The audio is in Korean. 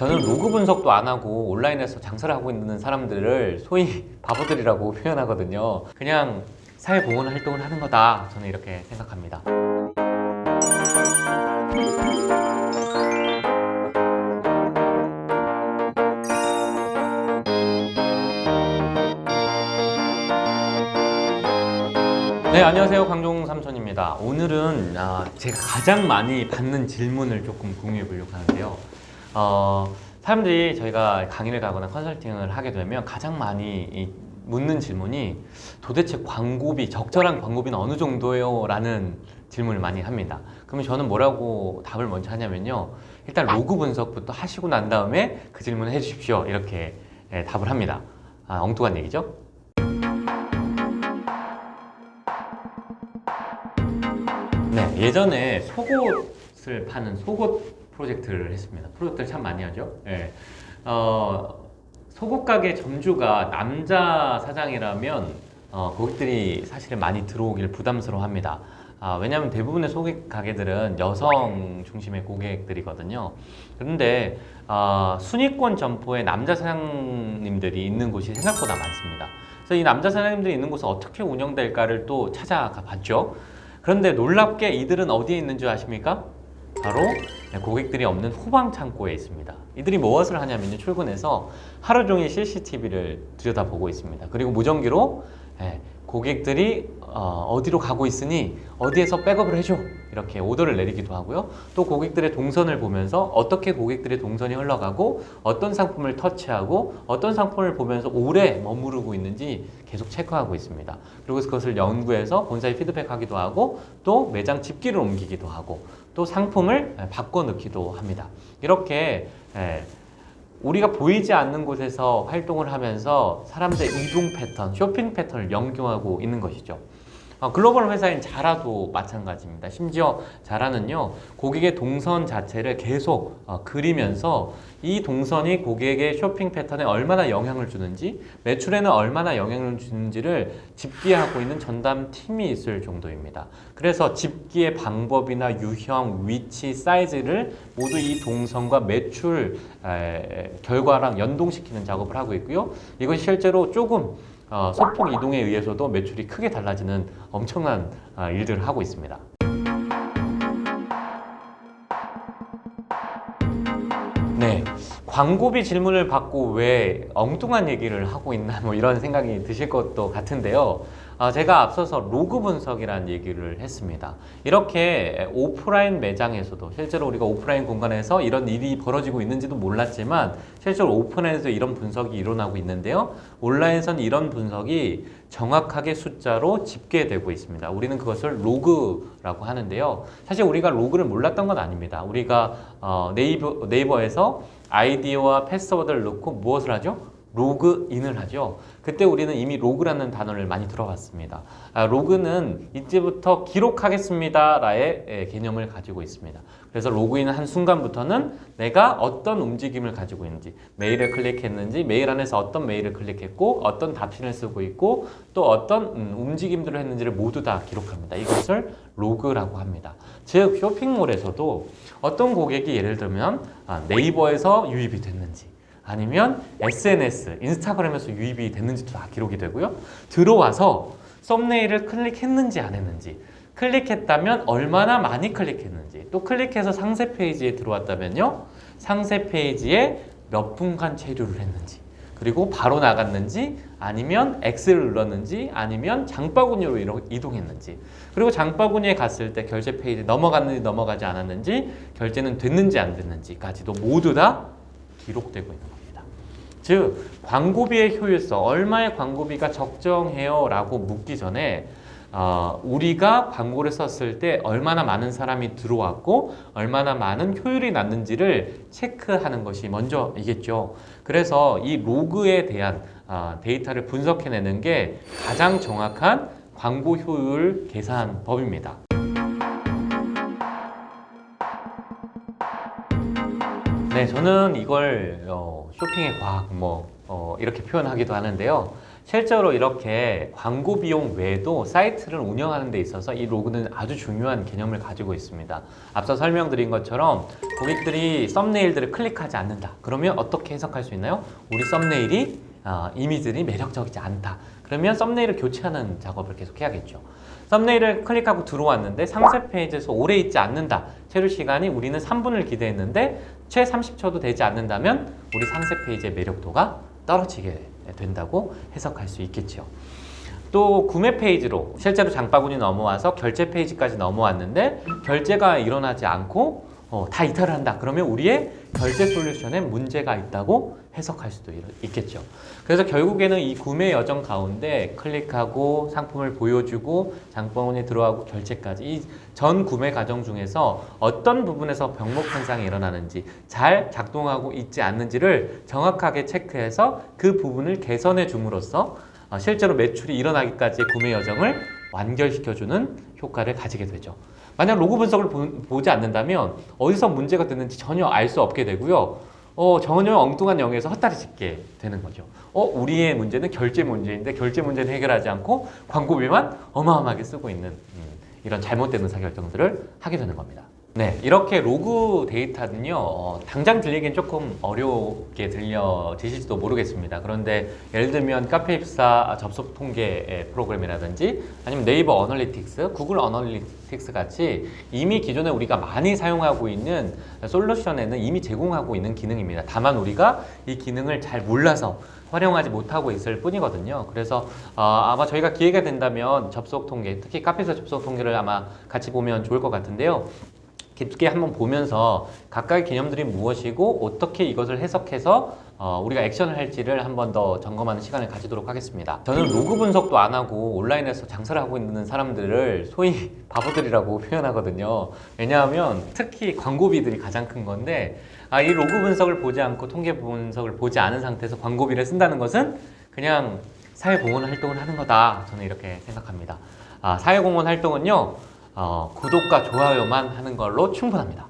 저는 로그 분석도 안 하고 온라인에서 장사를 하고 있는 사람들을 소위 바보들이라고 표현하거든요. 그냥 사회보건 활동을 하는 거다. 저는 이렇게 생각합니다. 네, 안녕하세요. 강종 삼촌입니다. 오늘은 아, 제가 가장 많이 받는 질문을 조금 공유해 보려고 하는데요. 어, 사람들이 저희가 강의를 가거나 컨설팅을 하게 되면 가장 많이 이 묻는 질문이 도대체 광고비, 적절한 광고비는 어느 정도예요? 라는 질문을 많이 합니다. 그러면 저는 뭐라고 답을 먼저 하냐면요. 일단 로그 분석부터 하시고 난 다음에 그 질문을 해 주십시오. 이렇게 예, 답을 합니다. 아, 엉뚱한 얘기죠? 네, 예전에 속옷을 파는 속옷 프로젝트를 했습니다. 프로젝트를 참 많이 하죠. 예. 어, 속옷 가게 점주가 남자 사장이라면 어, 고객들이 사실은 많이 들어오길 부담스러워합니다. 아, 왜냐하면 대부분의 속옷 가게들은 여성 중심의 고객들이거든요. 그런데 어, 순위권 점포에 남자 사장님들이 있는 곳이 생각보다 많습니다. 그래서 이 남자 사장님들이 있는 곳은 어떻게 운영될까를 또 찾아가 봤죠. 그런데 놀랍게 이들은 어디에 있는 줄 아십니까? 바로 고객들이 없는 후방 창고에 있습니다. 이들이 무엇을 하냐면요. 출근해서 하루 종일 CCTV를 들여다보고 있습니다. 그리고 무전기로 예, 고객들이 어, 디로 가고 있으니 어디에서 백업을 해줘 이렇게 오더를 내리기도 하고요. 또 고객들의 동선을 보면서 어떻게 고객들의 동선이 흘러가고 어떤 상품을 터치하고 어떤 상품을 보면서 오래 머무르고 있는지 계속 체크하고 있습니다. 그리고 그것을 연구해서 본사에 피드백하기도 하고 또 매장 집기를 옮기기도 하고 또 상품을 바꿔 넣기도 합니다. 이렇게 예, 우리가 보이지 않는 곳에서 활동을 하면서 사람들의 이동 패턴, 쇼핑 패턴을 연구하고 있는 것이죠. 어, 글로벌 회사인 자라도 마찬가지입니다. 심지어 자라는요, 고객의 동선 자체를 계속 어, 그리면서 이 동선이 고객의 쇼핑 패턴에 얼마나 영향을 주는지, 매출에는 얼마나 영향을 주는지를 집계하고 있는 전담 팀이 있을 정도입니다. 그래서 집계의 방법이나 유형, 위치, 사이즈를 모두 이 동선과 매출 에, 결과랑 연동시키는 작업을 하고 있고요. 이것이 실제로 조금 어, 소폭 이동에 의해서도 매출이 크게 달라지는 엄청난 아, 일들을 하고 있습니다. 네. 광고비 질문을 받고 왜 엉뚱한 얘기를 하고 있나 뭐 이런 생각이 드실 것도 같은데요. 어, 제가 앞서서 로그 분석이라는 얘기를 했습니다. 이렇게 오프라인 매장에서도 실제로 우리가 오프라인 공간에서 이런 일이 벌어지고 있는지도 몰랐지만 실제로 오프라인에서 이런 분석이 일어나고 있는데요. 온라인에서는 이런 분석이 정확하게 숫자로 집계되고 있습니다. 우리는 그것을 로그라고 하는데요. 사실 우리가 로그를 몰랐던 건 아닙니다. 우리가 어, 네이버, 네이버에서 아이디와 패스워드를 넣고 무엇을 하죠? 로그인을 하죠. 그때 우리는 이미 로그라는 단어를 많이 들어봤습니다. 아, 로그는 이제부터 기록하겠습니다라의 예, 개념을 가지고 있습니다. 그래서 로그인을 한 순간부터는 내가 어떤 움직임을 가지고 있는지, 메일을 클릭했는지, 메일 안에서 어떤 메일을 클릭했고, 어떤 답신을 쓰고 있고, 또 어떤 음, 움직임들을 했는지를 모두 다 기록합니다. 이것을 로그라고 합니다. 즉 쇼핑몰에서도 어떤 고객이 예를 들면 아, 네이버에서 유입이 됐는지, 아니면 SNS, 인스타그램에서 유입이 됐는지도 다 기록이 되고요. 들어와서 썸네일을 클릭했는지 안 했는지, 클릭했다면 얼마나 많이 클릭했는지, 또 클릭해서 상세 페이지에 들어왔다면요. 상세 페이지에 몇 분간 체류를 했는지, 그리고 바로 나갔는지, 아니면 X를 눌렀는지, 아니면 장바구니로 이동했는지, 그리고 장바구니에 갔을 때 결제 페이지 넘어갔는지 넘어가지 않았는지, 결제는 됐는지 안 됐는지까지도 모두 다 기록되고 있는 겁니다. 즉 광고비의 효율성 얼마의 광고비가 적정해요 라고 묻기 전에 어, 우리가 광고를 썼을 때 얼마나 많은 사람이 들어왔고 얼마나 많은 효율이 났는지를 체크하는 것이 먼저이겠죠. 그래서 이 로그에 대한 어, 데이터를 분석해내는 게 가장 정확한 광고 효율 계산법입니다. 네, 저는 이걸 어, 쇼핑의 과학 뭐 어, 이렇게 표현하기도 하는데요. 실제로 이렇게 광고 비용 외에도 사이트를 운영하는 데 있어서 이 로그는 아주 중요한 개념을 가지고 있습니다. 앞서 설명드린 것처럼 고객들이 썸네일들을 클릭하지 않는다. 그러면 어떻게 해석할 수 있나요? 우리 썸네일이 아, 이미지들이 매력적이지 않다. 그러면 썸네일을 교체하는 작업을 계속 해야겠죠. 썸네일을 클릭하고 들어왔는데 상세 페이지에서 오래 있지 않는다. 체류 시간이 우리는 3분을 기대했는데 최 30초도 되지 않는다면 우리 상세 페이지의 매력도가 떨어지게 된다고 해석할 수 있겠죠. 또 구매 페이지로 실제로 장바구니 넘어와서 결제 페이지까지 넘어왔는데 결제가 일어나지 않고 어, 다 이탈을 한다. 그러면 우리의 결제 솔루션에 문제가 있다고 해석할 수도 있- 있겠죠. 그래서 결국에는 이 구매 여정 가운데 클릭하고 상품을 보여주고 장바구니에 들어가고 결제까지 이 전 구매 과정 중에서 어떤 부분에서 병목 현상이 일어나는지 잘 작동하고 있지 않는지를 정확하게 체크해서 그 부분을 개선해 줌으로써 어, 실제로 매출이 일어나기까지의 구매 여정을 완결시켜주는 효과를 가지게 되죠. 만약 로고 분석을 보, 지 않는다면 어디서 문제가 됐는지 전혀 알 수 없게 되고요. 어, 전혀 엉뚱한 영역에서 헛다리 짚게 되는 거죠. 어, 우리의 문제는 결제 문제인데 결제 문제는 해결하지 않고 광고비만 어마어마하게 쓰고 있는 음, 이런 잘못된 의사결정들을 하게 되는 겁니다. 네, 이렇게 로그 데이터는요, 어, 당장 들리긴 조금 어렵게 들려지실지도 모르겠습니다. 그런데 예를 들면 카페 입사 접속 통계 프로그램이라든지 아니면 네이버 어널리틱스, 구글 어널리틱스 같이 이미 기존에 우리가 많이 사용하고 있는 솔루션에는 이미 제공하고 있는 기능입니다. 다만 우리가 이 기능을 잘 몰라서 활용하지 못하고 있을 뿐이거든요. 그래서 어, 아마 저희가 기회가 된다면 접속 통계, 특히 카페에서 접속 통계를 아마 같이 보면 좋을 것 같은데요. 깊게 한번 보면서 각각의 개념들이 무엇이고 어떻게 이것을 해석해서 어, 우리가 액션을 할지를 한 번 더 점검하는 시간을 가지도록 하겠습니다. 저는 로그 분석도 안 하고 온라인에서 장사를 하고 있는 사람들을 소위 바보들이라고 표현하거든요. 왜냐하면 특히 광고비들이 가장 큰 건데 아, 이 로그 분석을 보지 않고 통계 분석을 보지 않은 상태에서 광고비를 쓴다는 것은 그냥 사회공헌 활동을 하는 거다. 저는 이렇게 생각합니다. 아, 사회공헌 활동은요. 어, 구독과 좋아요만 하는 걸로 충분합니다.